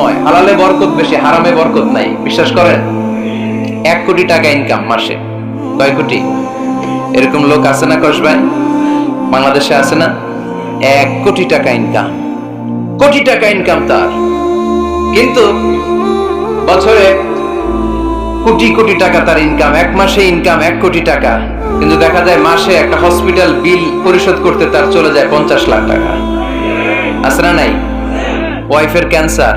বরকতময় হালালে বরকত বেশি, হারামে বরকত নাই। বিশ্বাস করেন? এক কোটি টাকা ইনকাম মাসে। কয় কোটি? এরকম লোক আছে না কসবাই বাংলাদেশে আছে না? এক কোটি টাকা ইনকাম কোটি টাকা ইনকাম তার। কিন্তু বছরে কোটি কোটি টাকা তার ইনকাম এক মাসে ইনকাম এক কোটি টাকা। কিন্তু দেখা যায় মাসে একটা হসপিটাল বিল পরিশোধ করতে তার চলে যায় পঞ্চাশ লাখ টাকা। আছে না নাই? ওয়াইফের ক্যান্সার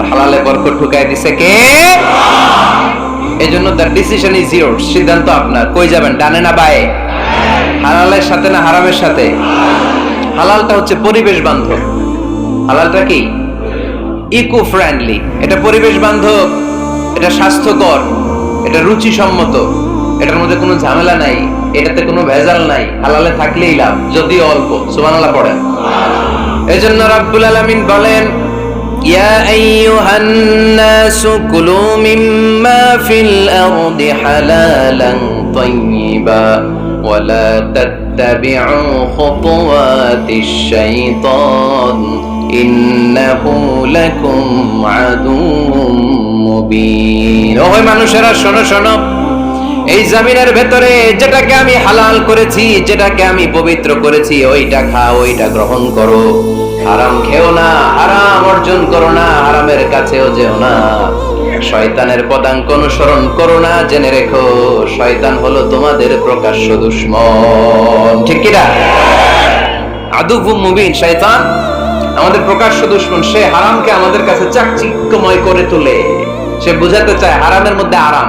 আর হালালে বরকত ঢুকাই দিছে কে? এই জন্য ডিসিশন ইজ ইয়োর সিদ্ধান্ত আপনার। কই যাবেন? ডানে না বায়ে? হালালের সাথে না হারামের সাথে? হালালটা হচ্ছে পরিবেশ বান্ধব। হালালটা কি? ইকো ফ্রেন্ডলি এটা পরিবেশ বান্ধব। এটা স্বাস্থ্যকর। এটা রুচিসম্মত। এটার মধ্যে কোনো ঝামেলা নাই। এটাতে কোনো ভেজাল নাই। হালালে থাকলেই লাভ যদি অল্প। সুবহানাল্লাহ পড়েন। এজন্য রাব্বুল আলামিন বলেন يا أيها الناس كلوا مما في الأرض حلالا طيبا ولا تتبعوا خطوات الشيطان إنه لكم عدو মুবিন ওই মানুষেরা শোনো শোনো এই জমিনের ভেতরে যেটাকে আমি হালাল করেছি, যেটাকে আমি পবিত্র করেছি, ওইটা খাও, ওইটা গ্রহণ করো। হারাম খেও না, হারাম অর্জন করো না, হারামের কাছেও যেও না। শয়তানের পদাঙ্ক অনুসরণ করো না, জেনে রেখো, শয়তান হলো তোমাদের প্রকাশ্য দুশ্মন। ঠিক কিনা আদুভু মুবিন, শয়তান, আমাদের প্রকাশ্য দুশ্মন, সে হারামকে আমাদের কাছে চাকচিক্যময় করে তোলে। সে বুঝাতে চায় হারামের মধ্যে আরাম।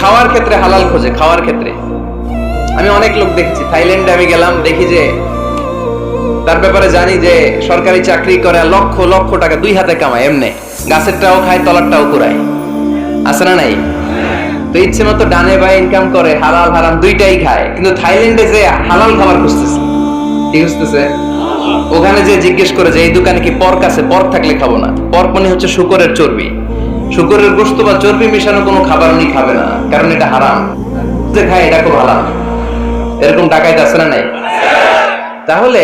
খাওয়ার ক্ষেত্রে হালাল খোঁজে, খাওয়ার ক্ষেত্রে। আমি অনেক লোক দেখেছি, থাইল্যান্ডে আমি গেলাম, দেখি যে তার ব্যাপারে জানি যে সরকারি চাকরি করে লক্ষ লক্ষ টাকা দুই হাতে কামায়, এমনি। গাছেরটাও খায়, তলারটাও কুড়ায়। আছে না নাই? তো ইচ্ছে মতো ডানে বাই ইনকাম করে, হালাল, হারাম দুইটাই খায়। কিন্তু থাইল্যান্ডে যে হালাল খাবার খুঁজতেছে, কি খুঁজতেছে? ওখানে যে জিজ্ঞেস করে যে, এই দোকানে কি পর্ক আছে? পর্ক থাকলে খাব না। পর্ক মানে হচ্ছে শুকরের চর্বি। শুকরের গোস্ত বা চর্বি মেশানো কোনো খাবার উনি খাবে না, কারণ এটা হারাম। যে খায় এটা খুব হারাম এরকম ডাকাইতে আছে না নাই? তাহলে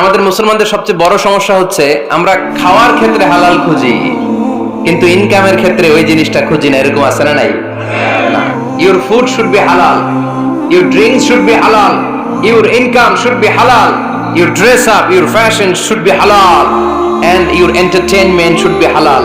আমাদের মুসলমানদের সবচেয়ে বড় সমস্যা হচ্ছে, আমরা খাওয়ার ক্ষেত্রে হালাল খুঁজি, কিন্তু ইনকামের ক্ষেত্রে ওই জিনিসটা খুঁজি না, এরকম আছে না নাই? Your food should be halal your drinks should be halal your income should be halal your dress up your fashion should be halal and your entertainment should be halal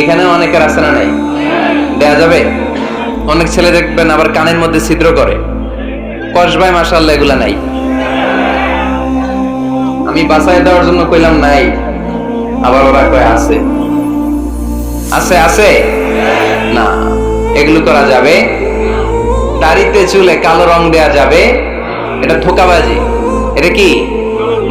এখানেও অনেকের আছে নাই? দেয়া যাবে? অনেক ছেলে দেখবেন আবার কানের মধ্যে ছিদ্র করে। কসবাই মাসাল্লাহ এগুলা নাই। আমি বাসায় দেওয়ার জন্য কইলাম নাই। আবার ওরা কয়, আছে। আছে আছে? না। এগুলো করা যাবে? দাড়িতে চুলে কালো রং দেয়া যাবে। এটা ধোকাবাজি এটা কি?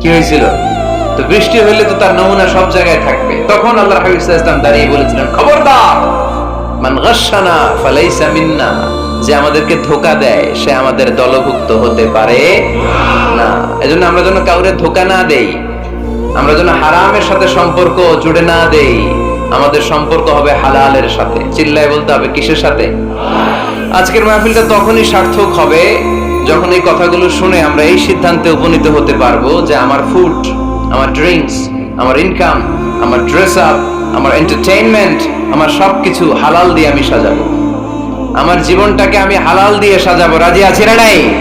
কি হয়েছিল? তো বৃষ্টি হইলে তো তার নমুনা সব জায়গায় থাকবে। তখন আল্লাহর হাবিব ওয়াসাল্লাম দাঁড়িয়ে বলেছিলেন, খবরদার, মান গাশানা ফালাইসা মিন্না, যে আমাদেরকে ধোকা দেয়, সে আমাদের দলভুক্ত হতে পারে না। এজন্য আমরা যেন কাউরে ধোকা না দেই, আমরা যেন হারামের সাথে সম্পর্ক জুড়ে না দেই, আমাদের সম্পর্ক হবে হালালের সাথে। চিল্লায় বলতে হবে কিসের সাথে? আজকের মাহফিলটা তখনই সার্থক হবে যখন এই কথাগুলো শুনে আমরা এই সিদ্ধান্তে উপনীত হতে পারব যে আমার ফুড আমার ড্রিঙ্কস আমার ইনকাম আমার ড্রেস আপ আমার এন্টারটেইনমেন্ট আমার সবকিছু হালাল দিয়ে আমি সাজাবো। আমার জীবনটাকে আমি হালাল দিয়ে সাজাবো। রাজি আছি না নাই?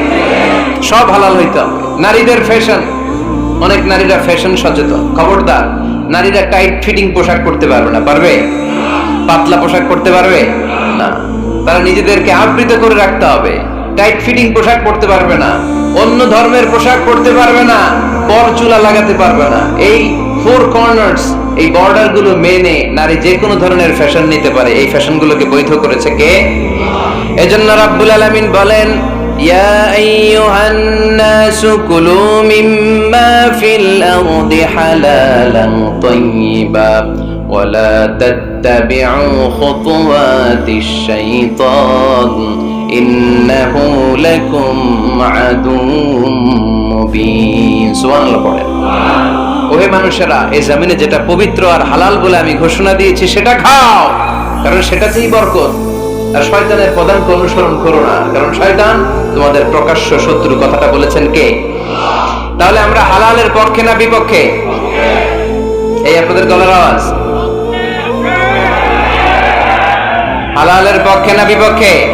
সব হালাল হইতে নারীদের ফ্যাশন অনেক নারীরা ফ্যাশন সচেতন। খবরদার। নারীরা টাইট ফিটিং পোশাক পরতে পারবে না। পারবে? পাতলা পোশাক পরতে পারবে? না। তারা নিজেদেরকে আবৃত করে রাখতে হবে। টাইট ফিটিং পোশাক পরতে পারবে না। অন্য ধর্মের পোশাক পরতে পারবে না, পর চুলা লাগাতে পারবে না। এই ফোর কর্নার্স এই বর্ডারগুলো মেনে নারী যে কোনো ধরনের ফ্যাশন নিতে পারে। এই ফ্যাশনগুলোকে বৈধ করেছে কে? এজন্য রাব্বুল আলামিন বলেন, ইয়া আইয়ুহান নাস কুলু মিম্মা ফিল আরদি হালালান তাইয়্যিবা ওয়ালা তাত্তাবি'উ খুতুওয়াতিশ শাইতান। ইন্নাহু ওহে মানুষেরা, এই জমিনে যেটা পবিত্র আর হালাল বলে আমি ঘোষণা দিয়েছি, সেটা খাও। কারণ সেটাতেই বরকত। আর শয়তানের অনুসরণ করো না। কারণ শয়তান তোমাদের প্রকাশ্য শত্রু। কথাটা বলেছেন কে? তাহলে আমরা হালালের পক্ষে না বিপক্ষে? এই আপনাদের গলার আওয়াজ। হালালের পক্ষে না বিপক্ষে?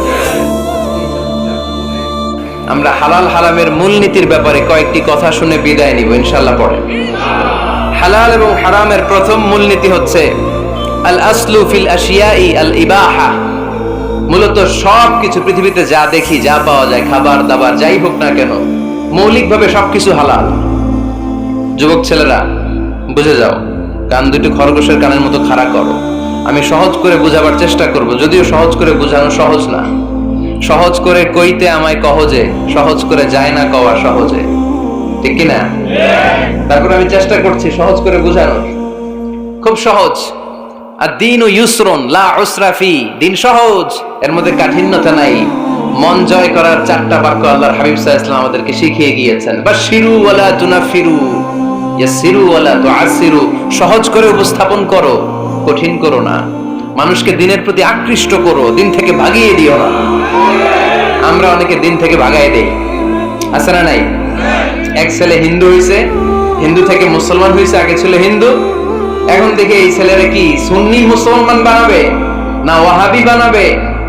আমরা হালাল হারামের মূলনীতির ব্যাপারে কয়েকটি কথা শুনে বিদায় নিব ইনশাল্লাহ পরে। হালাল এবং হারামের প্রথম মূলনীতি হচ্ছে, আল আসলু ফিল আশিয়াই আল ইবাহা। মূলত সব কিছু পৃথিবীতে যা দেখি, যা পাওয়া যায়, খাবার দাবার, যাই হোক না কেন, মৌলিকভাবে সবকিছু হালাল। যুবক ছেলেরা, বুঝে যাও, কান দুটো খরগোশের কানের মতো খাড়া করো। আমি সহজ করে বোঝাবার চেষ্টা করব, যদিও সহজ করে বোঝানো সহজ না। সহজ করে কইতে আমায় কহজে সহজ করে যায় না কওয়া সহজে। ঠিক কি না তারপর আমি চেষ্টা করছি সহজ করে বোঝানোর। খুব সহজ। আর দিন ও ইউসরন, লা উসরাফি দিন সহজ। এর মধ্যে কাঠিন্যতা নাই। মন জয় করার চারটা বাক্য আল্লাহর হাবিব সাল্লাল্লাহু আলাইহি আমাদেরকে শিখিয়ে গিয়েছেন। বা শিরু ওয়ালা তুনাফিরু ইয়াসিরু ওয়ালা তুআসিরু সহজ করে উপস্থাপন করো, কঠিন করো না। মানুষকে দিনের প্রতি আকৃষ্ট করো, দিন থেকে ভাগিয়ে দিও না। আমরা অনেকে দিন থেকে ভাগাই দেই। আছে না নাই? এক ছেলে হিন্দু হয়েছে হিন্দু থেকে মুসলমান হয়েছে আগে ছিল হিন্দু, এখন দেখে এই ছেলেরা কি সুন্নি মুসলমান বানাবে, না ওয়াহাবি বানাবে,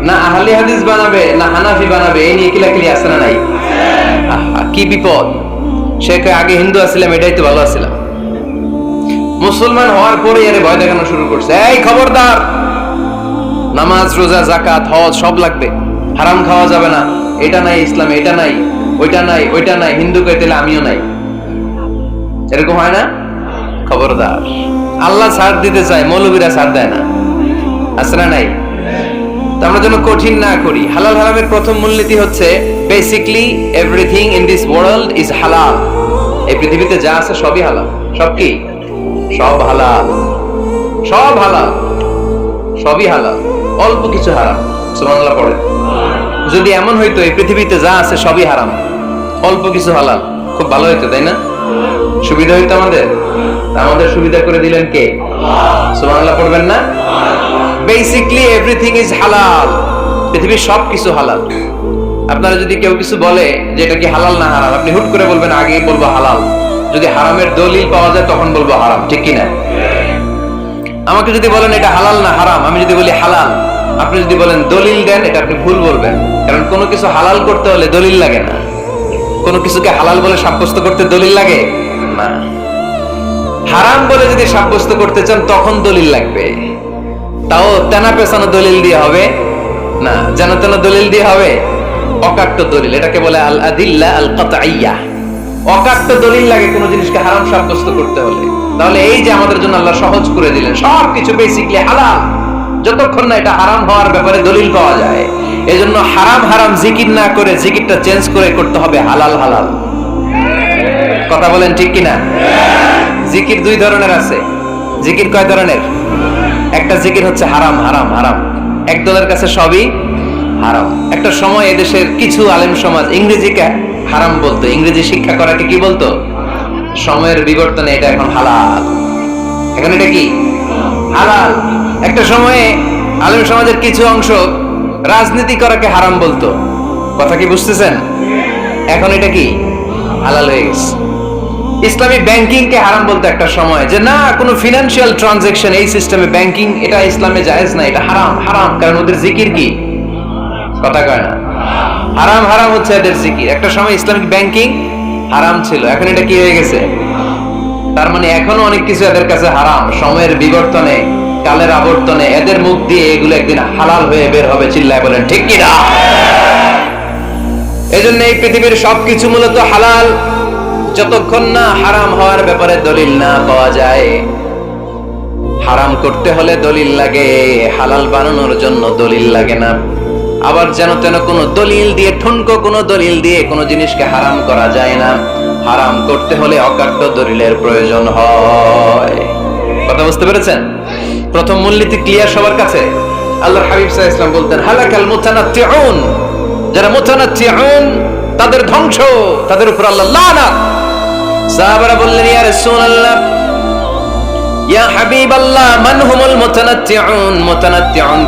না আহলি হাদিস বানাবে, না হানাফি বানাবে, এই নিয়ে কিলাকিলি আছে না নাই? কি বিপদ। সে আগে হিন্দু আসছিলাম এটাই তো ভালো আসছিলাম মুসলমান হওয়ার পরে এর ভয় দেখানো শুরু করছে। এই খবরদার! নামাজ, রোজা জাকাত হজ সব লাগবে। হারাম খাওয়া যাবে না। এটা নাই ইসলাম, এটা নাই, ওইটা নাই ওইটা নাই, হিন্দু কে দিলে আমিও নাই। এরকম হয় না? খবরদার। আল্লাহ ছাড় দিতে চায়, মৌলবীরা ছাড় দেয় না। আসরা নাই? তো আমরা যেন কঠিন না করি। হালাল হারামের প্রথম মূলনীতি হচ্ছে basically everything in this world is halal এই পৃথিবীতে যা আছে সবই হালাল। সব কি? সব হালাল। সব হালাল। সবই হালাল। অল্প কিছু হারাম। সুবহানাল্লাহ পড়ে যদি এমন হইতো, এই পৃথিবীতে যা আছে সবই হারাম। অল্প কিছু হালাল, খুব ভালো হইতো, তাই না? সুবিধা হইতো আমাদের? আমাদের সুবিধা করে দিলেন কে? সুবহানাল্লাহ, পড়বেন না? বেসিকলি এভরিথিং ইজ হালাল পৃথিবীর সব কিছু হালাল। আপনারা যদি কেউ কিছু বলে যে এটা কি হালাল না হারাম, আপনি হুট করে বলবেন আগে বলব হালাল। যদি হারামের দলিল পাওয়া যায়, তখন বলব হারাম, ঠিক কি না আমাকে যদি বলেন এটা হালাল না হারাম, আমি যদি বলি হালাল আপনি যদি বলেন দলিল দেন, এটা আপনি ভুল বলবেন। কারণ কোনো কিছু হালাল করতে হলে দলিল লাগে না। কোনো কিছুকে হালাল বলে সাব্যস্ত করতে দলিল লাগে? না। হারাম বলে যদি সাব্যস্ত করতে চান, তখন দলিল লাগবে। তাও তেনা পেছানো দলিল দিয়ে হবে? না। যেন তেন দলিল দিয়ে হবে? অকাট্য দলিল। এটাকে বলে আল আদিল্লা আল কাতাইয়া অকাট্য দলিল লাগে কোনো জিনিসকে হারাম সাব্যস্ত করতে হলে। তাহলে এই যে আমাদের জন্য আল্লাহ সহজ করে দিলেন সব কিছু বেসিকলি হালাল। যতক্ষণ না এটা হারাম হওয়ার ব্যাপারে দলিল পাওয়া যায়, এজন্য হারাম হারাম জিকির না করে জিকিরটা চেঞ্জ করে করতে হবে হালাল হালাল। কথা বলেন ঠিক কিনা? জিকির দুই ধরনের আছে। জিকির কয় ধরনের? একটা জিকির হচ্ছে হারাম হারাম হারাম। একদলের কাছে সবই হারাম। একটা সময় এদেশের কিছু আলেম সমাজ ইংরেজিকে হারাম বলতো। ইংরেজি শিক্ষা করাকে কি বলতো? সময়ের বিবর্তনে এটা এখন হালাল। এখন এটা কি? হালাল। একটা সময়ে আলেম সমাজের কিছু অংশ রাজনীতি করাকে হারাম বলতো। কথা কি বুঝতেছেন? এখন এটা কি? হালাল হয়ে গেছে। ইসলামিক ব্যাংকিং কে হারাম বলতো একটা সময় যে, না, কোনো ফিনান্সিয়াল ট্রানজাকশন এই সিস্টেমে ব্যাংকিং এটা ইসলামে জায়েজ না, এটা হারাম হারাম, কারণ ওদের জিকির কি? কথা কয় না। হারাম হারাম হচ্ছে এদের জিকির। একটা সময় ইসলামিক ব্যাংকিং হারাম ছিল। এখন এটা কি হয়ে গেছে? তার মানে এখনও অনেক কিছু এদের কাছে হারাম। সময়ের বিবর্তনে কালের আবর্তনে এদের মুখ দিয়ে এগুলো একদিন হালাল হয়ে বের হবে চিল্লায় বলেন, ঠিক কি না এজন্য এই পৃথিবীর সবকিছু মূলত হালাল। যতক্ষণ না হারাম হওয়ার ব্যাপারে দলিল না পাওয়া যায়, হারাম করতে হলে দলিল লাগে, হালাল বানানোর জন্য দলিল লাগে না। আবার যেন তেন কোনো দলিল দিয়ে, ঠুনকো কোনো দলিল দিয়ে কোনো জিনিসকে হারাম করা যায় না। হারাম করতে হলে অকাট্য দলিলের প্রয়োজন হয়। কথা বুঝতে পেরেছেন? প্রথম মূলনীতি ক্লিয়ার সবার কাছে? আল্লাহ হাবিব সাহা ইসলাম বলতেন, হালাকাল মুতানাত্তিউন। যারা মুতানাত্তিউন, তাদের ধ্বংস, তাদের উপর আল্লাহ লানাত। সাহাবারা বললেন, ইয়া মান হুমুল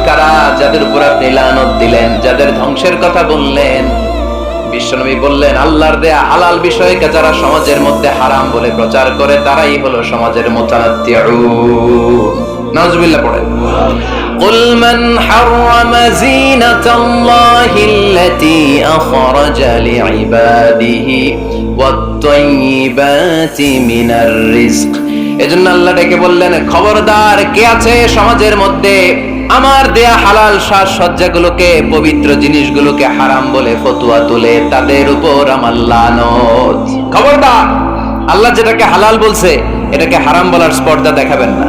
কারা? যাদের উপর আপনি লানত দিলেন, যাদের ধ্বংসের কথা বললেন। বিশ্বনবী বললেন, আল্লাহর দেয়া হালাল বিষয়কে যারা সমাজের মধ্যে হারাম বলে প্রচার করে, তারাই হলো সমাজের মুতানাত্তিউন। নাউজুবিল্লাহ পড়েন قل من حرم زينة الله التي أخرج لعباده والطيبات من الرزق এজন্য আল্লাহ ডেকে বললেন খবরদার কে আছে সমাজের মধ্যে আমার দেয়া হালাল সাজ সজ্জাগুলোকে পবিত্র জিনিসগুলোকে হারাম বলে ফতুয়া তুলে তাদের উপর আমার লানত খবরদার আল্লাহ যেটাকে হালাল বলছে এটাকে হারাম বলার স্পর্ধা দেখাবেন না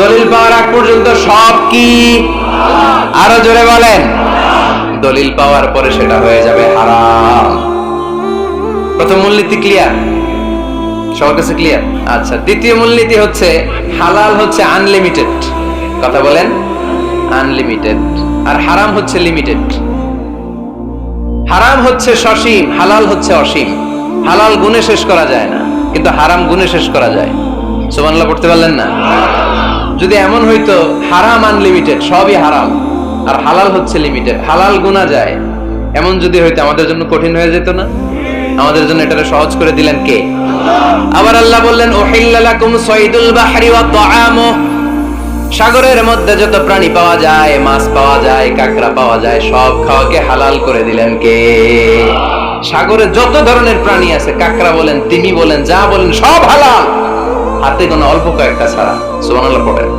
দলিল পাওয়ার আগ পর্যন্ত সব কি? আরও জোরে বলেন। দলিল পাওয়ার পরে সেটা হয়ে যাবে হারাম। প্রথম মূলনীতি ক্লিয়ার সবার কাছে ক্লিয়ার আচ্ছা দ্বিতীয় মূলনীতি হচ্ছে হালাল হচ্ছে আনলিমিটেড কথা বলেন আনলিমিটেড আর হারাম হচ্ছে লিমিটেড হারাম হচ্ছে সসীম, হালাল হচ্ছে অসীম। হালাল গুণে শেষ করা যায় না, কিন্তু হারাম গুণে শেষ করা যায়। সুবহানাল্লাহ, পড়তে পারলেন না? যদি এমন হইতো, হারাম আনলিমিটেড সবই হারাম। আর হালাল হচ্ছে লিমিটেড হালাল গুণা যায়। এমন যদি হইতো, আমাদের জন্য কঠিন হয়ে যেত না? আমাদের জন্য এটাকে সহজ করে দিলেন কে? আবার আল্লাহ বললেন ওহিল্লা লাকুম সাইদুল বাহরি ওয়া তাআমু সাগরের মধ্যে যত প্রাণী পাওয়া যায়, মাছ পাওয়া যায়, কাঁকড়া পাওয়া যায়, সব খাওয়াকে হালাল করে দিলেন কে? সাগরে যত ধরনের প্রাণী আছে, কাঁকড়া বলেন, তিমি বলেন, যা বলেন, সব হালাল। হাতে কোনো অল্প কয়েকটা ছাড়া সুবহানাল্লাহ পড়েন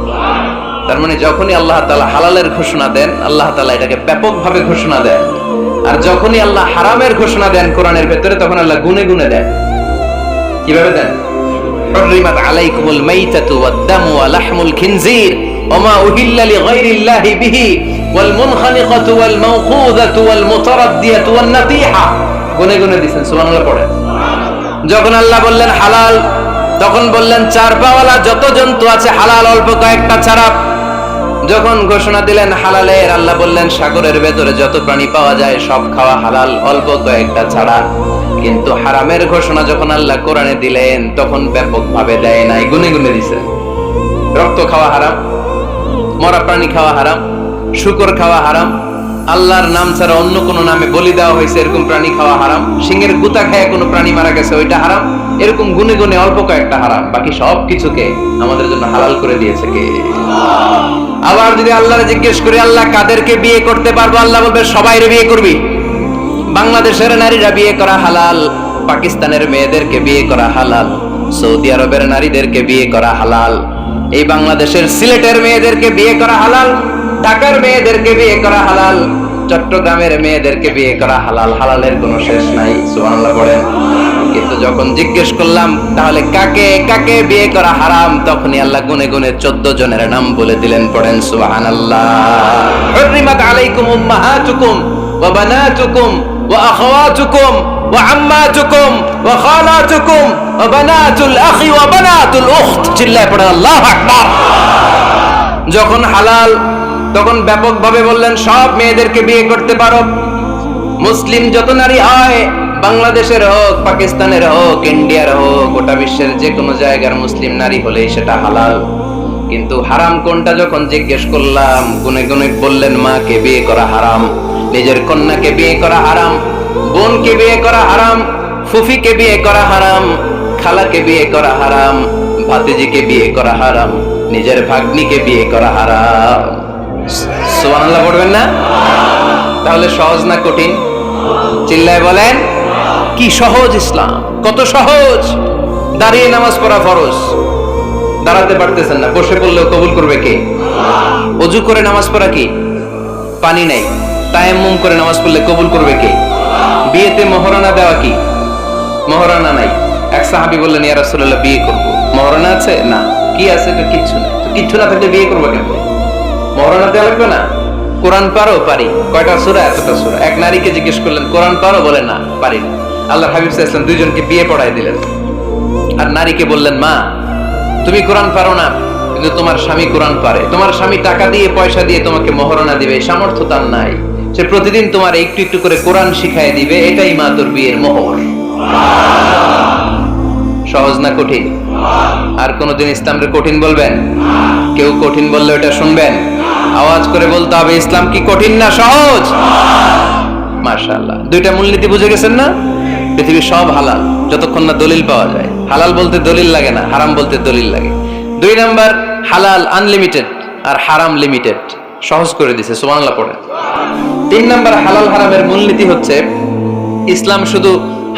তার মানে যখনই আল্লাহ তাআলা হালালের ঘোষণা দেন আল্লাহ তাআলা এটাকে ব্যাপকভাবে ঘোষণা দেন আর যখনই আল্লাহ হারামের ঘোষণা দেন কোরআনের ভেতরে তখন আল্লাহ গুনে গুনে দেন কিভাবে দেন حرمت عليكم الميتة والدم ولحم الخنزير وما أهل لغير الله به والمنخنقة والموقوذة والمتردية والنطيحة গুনে গুনে দিছেন সুবহানাল্লাহ পড়ে যখন আল্লাহ বললেন হালাল তখন বললেন চার পাওয়ালা যত জন্তু আছে, হালাল অল্প কয়েকটা ছাড়া। যখন ঘোষণা দিলেন হালালের, আল্লাহ বললেন, সাগরের ভেতরে যত প্রাণী পাওয়া যায়, সব খাওয়া হালাল, অল্প কয়েকটা ছাড়া। কিন্তু হারামের ঘোষণা যখন আল্লাহ কোরআনে দিলেন, তখন ব্যাপক ভাবে দেয় নাই, গুনে গুনে দিছে। রক্ত খাওয়া হারাম, মরা প্রাণী খাওয়া হারাম, শুকর খাওয়া হারাম, আল্লাহর নাম ছাড়া অন্য কোনো নামে বলি দেওয়া হয়েছে, এরকম প্রাণী খাওয়া হারাম, সিংহের গুতা খায় কোনো প্রাণী মারা গেছে, ওইটা হারাম। এরকম গুনে গুনে অল্প কয়েকটা হারাম, বাকি সব কিছুকে আমাদের জন্য হালাল করে দিয়েছে কে? আবার যদি আল্লাহরে জিজ্ঞেস করি, আল্লাহ কাদেরকে বিয়ে করতে পারব? আল্লাহ বলবে, সবাইরে বিয়ে করবি। বাংলাদেশের নারীরা বিয়ে করা হালাল, পাকিস্তানের মেয়েদেরকে বিয়ে করা হালাল, সৌদি আরবের নারীদেরকে বিয়ে করা হালাল, এই বাংলাদেশের সিলেটের মেয়েদেরকে বিয়ে করা হালাল, ঢাকার মেয়েদেরকে বিয়ে করা হালাল, চট্টগ্রামের মেয়েদেরকে বিয়ে করা হালাল, হালালের কোনো শেষ নাই, সুবহানাল্লাহ বলেন। কিন্তু যখন জিজ্ঞেস করলাম, তাহলে কাকে কাকে বিয়ে করা হারাম? তখনই আল্লাহ গুনে গুনে চোদ্দ জনের নাম বলে দিলেন, পড়েন পড়েন আল্লাহু যখন হালাল, তখন ব্যাপকভাবে বললেন, সব মেয়েদেরকে বিয়ে করতে পারো। মুসলিম যত নারী হয় বাংলাদেশের হোক, পাকিস্তানের হোক, ইন্ডিয়ার হোক, গোটা বিশ্বের যে কোনো জায়গার মুসলিম নারী হলেই সেটা হালাল। কিন্তু হারাম কোনটা যখন জিজ্ঞেস করলাম, গুনে গুনে বললেন, মাকে বিয়ে করা হারাম, নিজের কন্যাকে বিয়ে করা হারাম, বোনকে বিয়ে করা হারাম, ফুফিকে বিয়ে করা হারাম, খালাকে বিয়ে করা হারাম, ভাতিজিকে বিয়ে করা হারাম, নিজের ভাগ্নিকে বিয়ে করা হারাম। সুবহানাল্লাহ পড়বেন না? তাহলে সহজ না কঠিন? চিল্লায় বলেন কি সহজ ইসলাম? কত সহজ? দাঁড়িয়ে নামাজ পড়া ফরজ। দাঁড়াতে পারতেছেন না, বসে পড়লেও কবুল করবে কে? অজু করে নামাজ পড়া কি? পানি নাই। তায়াম্মুম করে নামাজ পড়লে কবুল করবে কে? বিয়েতে মহরানা দেওয়া কি? মহরানা নাই। এক সাহাবি বললেন, ইয়া রাসূলুল্লাহ, বিয়ে করব। মহরানা আছে? না। কি আছে? তো কিচ্ছু না। কিচ্ছু না থাকলে বিয়ে করব কেন মহরানা দেওয়া লাগবে না? কোরআন পারো? পারি। কয়টা সূরা? এতটা সূরা। এক নারীকে জিজ্ঞেস করলেন, কোরআন পারো? বলে, না, পারি না। আল্লাহ হাবিব ওয়াসাল্লাম দুইজনকে বিয়ে পড়ায় দিলেন। আর নারীকে বললেন, মা, তুমি কোরআন পারো না, কিন্তু তোমার স্বামী কোরআন পারে। তোমার স্বামী টাকা দিয়ে, পয়সা দিয়ে তোমাকে মহরণা দিবে সামর্থ্য তার নাই। সে প্রতিদিন তোমার একটু একটু করে কোরআন শিখাই দিবে, এটাই মা তোর বিয়ের মোহর। সহজ না কঠিন? আর কোনোদিন ইসলামকে কঠিন বলবেন? কেউ কঠিন বললে ওটা শুনবেন? আওয়াজ করে বলতে হবে, ইসলাম কি কঠিন না সহজ? মাশাআল্লাহ। দুইটা মূলনীতি বুঝে গেছেন না? পৃথিবীর সব হালাল, যতক্ষণ না দলিল পাওয়া যায়। হালাল বলতে দলিল লাগে না, হারাম বলতে দলিল লাগে। দুই নাম্বার, হালাল আনলিমিটেড আর হারাম লিমিটেড সহজ করে দিছে, সুবহানাল্লাহ পড়ে। তিন নাম্বার, হালাল হারামের মূলনীতি হচ্ছে, ইসলাম শুধু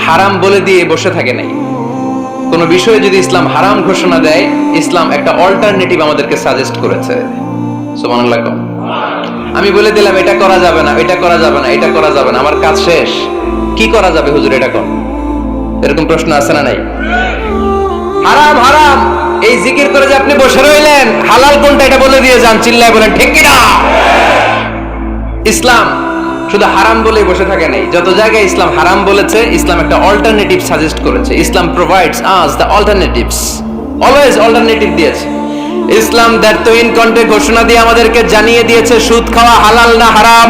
হারাম বলে দিয়ে বসে থাকে নাই। কোন বিষয়ে যদি ইসলাম হারাম ঘোষণা দেয়, ইসলাম একটা অল্টারনেটিভ আমাদেরকে সাজেস্ট করেছে। সুবহানাল্লাহ কম। আমি বলে দিলাম, এটা করা যাবে না, এটা করা যাবে না, এটা করা যাবে না, আমার কাজ শেষ। কি করা যাবে হুজুর এটা কর এরকম প্রশ্ন আছে না নাই? হারাম হারাম। এই জিকির করে যে আপনি বসে রইলেন, হালাল কোনটা এটা বলে দিয়ে যান, চিল্লায় বলেন, ঠিক কিনা? ইসলাম শুধু হারাম বলে বসে থাকে নাই। যত জায়গায় ইসলাম হারাম বলেছে, ইসলাম একটা অল্টারনেটিভ সাজেস্ট করেছে। Islam provides us the alternatives always alternative দিয়েছে। ইসলাম দ্যার্তহীন কণ্ঠে ঘোষণা দিয়ে আমাদেরকে জানিয়ে দিয়েছে, সুদ খাওয়া হালাল না হারাম?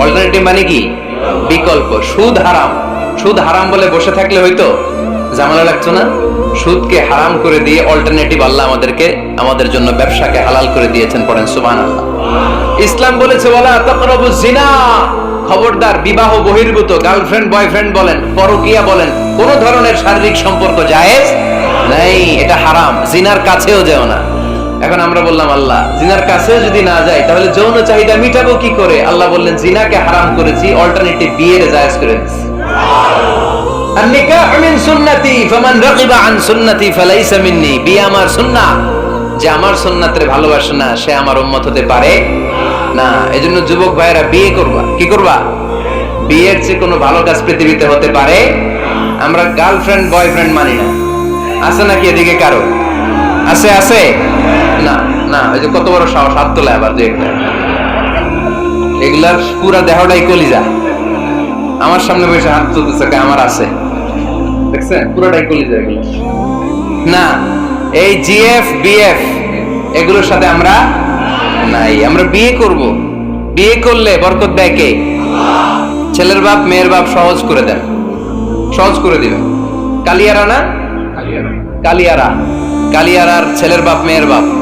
অল্টারনেটিভ মানে কি? বিকল্প, সুদ হারাম। সুদ হারাম বলে বসে থাকলে হয়তো ঝামেলা লাগতো না? সুদকে হারাম করে দিয়ে অল্টারনেটিভ আল্লাহ আমাদেরকে, আমাদের জন্য ব্যবসাকে হালাল করে দিয়েছেন পড়েন সুবান আল্লাহ ইসলাম বলেছে বলা তাকরাবু জিনা খবরদার, বিবাহ বহির্ভূত গার্লফ্রেন্ড বয়ফ্রেন্ড বলেন, পরকিয়া বলেন, কোন ধরনের শারীরিক সম্পর্ক জায়েজ নাই, এটা হারাম। জিনার কাছেও যেও না। এখন আমরা বললাম, আল্লাহ, জিনার কাছে যদি না যাই, তাহলে যৌন চাহিদা মিটাবো কি করে? আল্লাহ বললেন, জিনাকে হারাম করেছি অল্টারনেটিভ বিয়ের জায়েজ করে দিচ্ছি সে আমার উম্মত হতে পারে না। যুবক ভাইয়েরা, বিয়ে করবা। কি করবা? বিয়ের কোনো ভালো পৃথিবীতে হতে পারে? আমরা গার্লফ্রেন্ড বয়ফ্রেন্ড মানি না। আছে নাকি এদিকে কারও? আছে আছে? না না, ওই যে কত বড় সাহস হাত তোলে আবার যে। এগুলার পুরা দেহটাই কলিজা। আমার সামনে বসে হাত তুলতেছে আমার আছে। দেখছেন? কলিজা এগুলো। না, এই জিএফ বিএফ এগুলোর সাথে আমরা নাই। আমরা বিয়ে করব। বিয়ে করলে বরকত দেয় কে? ছেলের বাপ, মেয়ের বাপ সহজ করে দেন। সহজ করে দিবেন কালিয়ারা না? কালিয়ারা। কালিয়ারার ছেলের বাপ, মেয়ের বাপ।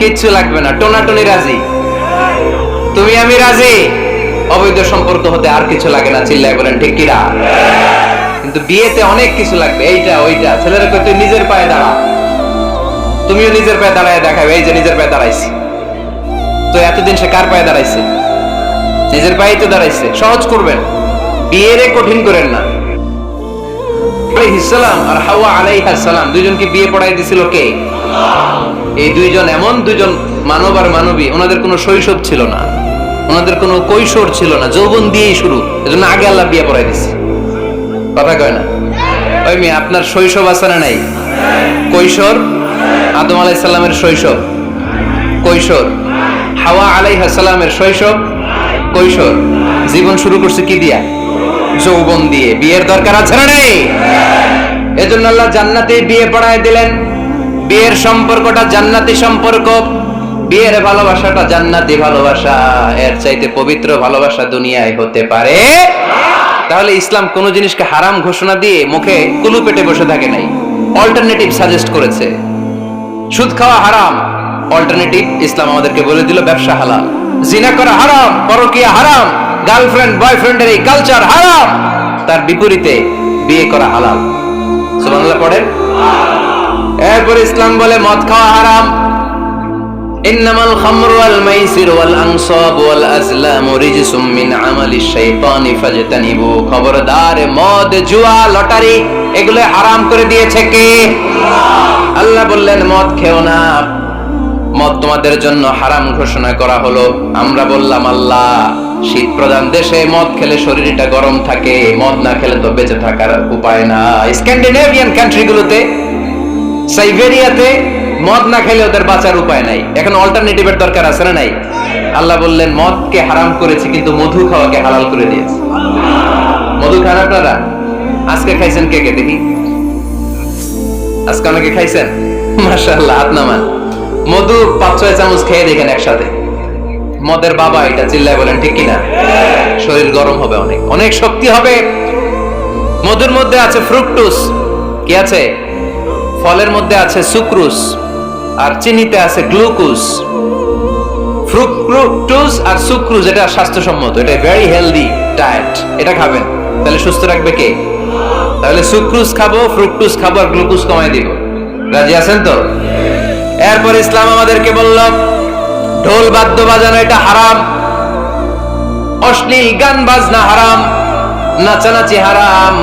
কিচ্ছু লাগবে না। টোনাটনি রাজি? তুমি, আমি রাজি? অবৈধ সম্পর্ক হতে আর কিছু লাগে না, চিল্লায় বলেন, ঠিক কিরা কিন্তু বিয়েতে অনেক কিছু লাগবে, এইটা, ওইটা। ছেলেরা তুই নিজের পায়ে দাঁড়া। তুমিও নিজের পায়ে দাঁড়ায় দেখাবে, এই যে নিজের পায়ে দাঁড়াইছি। তো এতদিন সে কার পায়ে দাঁড়াইছে? নিজের পায়ে তো দাঁড়াইছে। সহজ করবেন। বিয়েরে কঠিন করেন না। আলাইহিসসালাম আর হাওয়া আলাইহাস সালাম। দুইজনকে বিয়ে পড়াই দিছিল কে? এই দুইজন এমন দুইজন মানব আর মানবী, ওনাদের কোনো শৈশব ছিল না। ওনাদের কোনো কৈশোর ছিল না, যৌবন দিয়েই শুরু। এজন্য আগে আল্লাহ বিয়ে পড়াই দিছে। কথা কয় না? ওই মেয়ে, আপনার শৈশব আছে না নাই? কৈশোর? আদম আলাইসাল্লামের শৈশব। কৈশোর? হাওয়া আলাইহাসাল্লামের শৈশব। কৈশোর? জীবন শুরু করছে কি দিয়া? যৌবন দিয়ে। বিয়ের দরকার আছে না নেই? এজন্য আল্লাহ জান্নাতে বিয়ে পড়ায় দিলেন। বিয়ের সম্পর্কটা জান্নাতি সম্পর্ক, বিয়ের ভালোবাসাটা জান্নাতি ভালোবাসা। এর চাইতে পবিত্র ভালোবাসা দুনিয়ায় হতে পারে। তাহলে ইসলাম কোন জিনিসকে হারাম ঘোষণা দিয়ে মুখে কুলু পেটে বসে থাকে নাই। অল্টারনেটিভ সাজেস্ট করেছে। সুদ খাওয়া হারাম। অল্টারনেটিভ ইসলাম আমাদেরকে বলে দিল ব্যবসা হালাল। জিনা করা হারাম, পরকিয়া হারাম গার্লফ্রেন্ড বয়ফ্রেন্ডের এই কালচার হারাম। তার বিপরীতে বিয়ে করা হালাল। সুবহানাল্লাহ পড়েন? এরপর ইসলাম বলে, মদ খাওয়া হারাম। ইন্নামাল ওয়াল মাইসির ওয়াল আনসাব ওয়াল আজলামু রিজসুম মিন আমালিশ শাইতানি ফাজতানিবু। খবরদার, মদ, জুয়া, লটারি, এগুলো হারাম করে দিয়েছে কে? আল্লাহ বললেন, মদ খেও না। মদ তোমাদের জন্য হারাম ঘোষণা করা হলো। আমরা বললাম, আল্লাহ, শীত প্রধান দেশে মদ খেলে শরীরটা গরম থাকে। মদ না খেলে তো বেঁচে থাকার উপায় না স্ক্যান্ডিনেভিয়ান কান্ট্রিগুলোতে সাইবেরিয়াতে মদ না খেলে ওদের বাঁচার উপায় নাই। এখন অল্টারনেটিভের দরকার আছে না নাই? আল্লাহ বললেন, মদকে হারাম করেছে, কিন্তু মধু খাওয়াকে হালাল করে দিয়েছে। মধু খান আপনারা? আজকে খাইছেন কে কে দেখি? আজকে অনেকে খাইছেন? মাশাআল্লাহ, হাত নামান। মধু পাঁচ, ছয় চামচ খেয়ে দেখেন একসাথে। মদের বাবা এটা চিল্লায় বলেন, ঠিক কিনা? শরীর গরম হবে অনেক। অনেক শক্তি হবে। মধুর মধ্যে আছে ফ্রুকটুস কি আছে? ফলের মধ্যে আছে সুক্রুস আর চিনিতে আছে গ্লুকোজ। ফ্রুক্টোজ আর সুক্রুজ, এটা স্বাস্থ্যসম্মত, এটা ভেরি হেলদি ডায়েট এটা খাবেন। তাহলে সুস্থ রাখবে কে? তাহলে সুক্রুজ খাব, ফ্রুক্টোজ খাব, আর গ্লুকোজ কমাই দিব। রাজি আছেন তো? এরপর ইসলাম আমাদেরকে বলল, ঢোল বাদ্য বাজানো এটা হারাম, অশ্লীল গান বাজনা হারাম, নাচানাচি হারাম।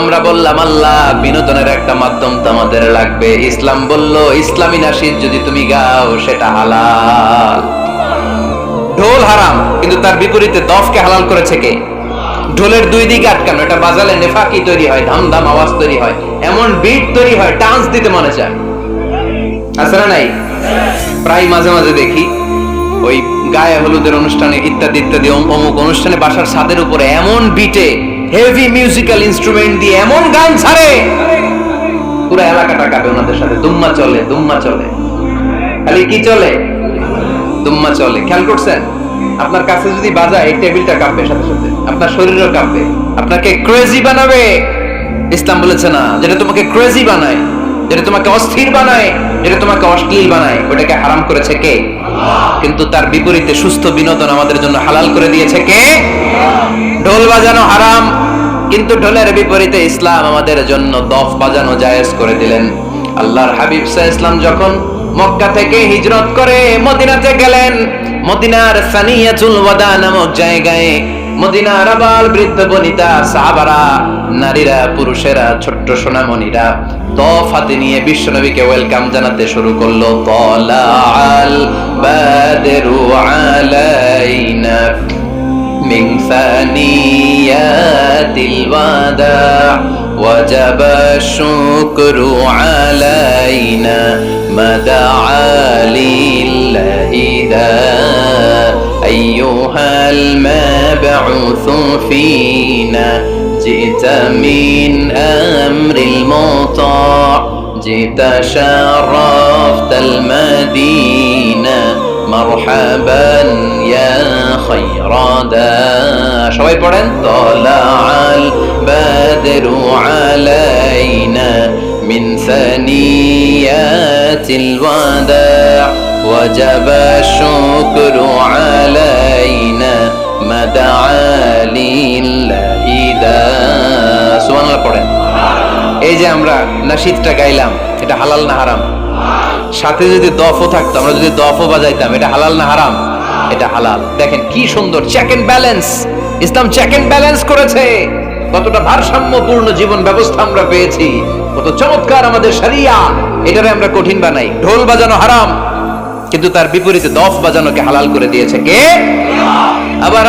আমরা বললাম, আল্লাহ, বিনোদনের একটা মাধ্যম তো আমাদের লাগবে। ইসলাম বলল, ইসলামী নাসিদ যদি তুমি গাও, সেটা হালাল। ঢোল হারাম, কিন্তু তার বিপরীতে দফকে হালাল করেছে কে? ঢোলের দুই দিকে আটকানো, এটা বাজালে নেফাকি তৈরি হয় ধাম ধাম আওয়াজ তৈরি হয়, এমন বিট তৈরি হয় ডান্স দিতে মনে চায়। আছে না নাই? প্রায় মাঝে মাঝে দেখি, ওই গায়ে হলুদের অনুষ্ঠানে ইত্যাদি ইত্যাদি, অমুক অনুষ্ঠানে বাসার ছাদের উপরে এমন বিটে হেভি মিউজিক্যাল ইনস্ট্রুমেন্ট দিয়ে এমন গান ছাড়ে। পুরো এলাকাটা কাঁপে ওনাদের সাথে। দুম্মা চলে দুম্মা চলে। খালি কি চলে? দুম্মা চলে। খেয়াল করছেন? আপনার কাছে যদি বাজায়, এই টেবিলটা কাঁপবে সাথে সাথে। আপনার শরীরও কাঁপবে। আপনাকে ক্রেজি বানাবে। ইসলাম বলেছে না, যেটা তোমাকে ক্রেজি বানায়, যেটা তোমাকে অস্থির বানায়, যেটা তোমাকে অশ্লীল বানায়, ওটাকে হারাম করেছে কে? কিন্তু তার বিপরীতে সুস্থ বিনোদন আমাদের জন্য হালাল করে দিয়েছে কে? ঢোল বাজানো হারাম, কিন্তু ঢোলের বিপরীতে ইসলাম আমাদের জন্য দফ বাজানো জায়েজ করে দিলেন। আল্লাহর হাবিব সাহ ইসলাম যখন মক্কা থেকে হিজরত করে মদিনাতে গেলেন, মদিনার সানিয়াতুল ওয়াদা নামক জায়গায় মদিনার আবাল বৃদ্ধ বনিতা সাহাবারা নারীরা পুরুষেরা ছোট্ট সোনামণিরা তফ হাতে নিয়ে বিশ্বনবীকে ওয়েলকাম জানাতে শুরু করলো তলাআল বাদরু আলাইনা من ثنيات الوداع وجب الشكر علينا ما دعا لله ذا أيها المبعوث فينا جئت من أمر المطاع جئت شرفت المدينة. مرحبا يا خير داع شوي طلع البدر علينا. من ثنيات الوداع وجب الشكر علينا ما دعا لله دا সুবহানাল্লাহ পড়েন এই যে আমরা নাশিদটা গাইলাম এটা হালাল না হারাম সাথে যদি দফও থাকতো আমরা যদি দফও বাজাইতাম এটা হালাল না হারাম এটা হালাল দেখেন কি সুন্দর check and balance Islam check and balance করেছে কতটা ভারসাম্যপূর্ণ জীবন ব্যবস্থা আমরা পেয়েছি কত চমৎকার আমাদের সারিয়া এটারে আমরা কঠিন বানাই। ঢোল বাজানো হারাম, কিন্তু তার বিপরীতে দফ বাজানোকে হালাল করে দিয়েছে কে? আবার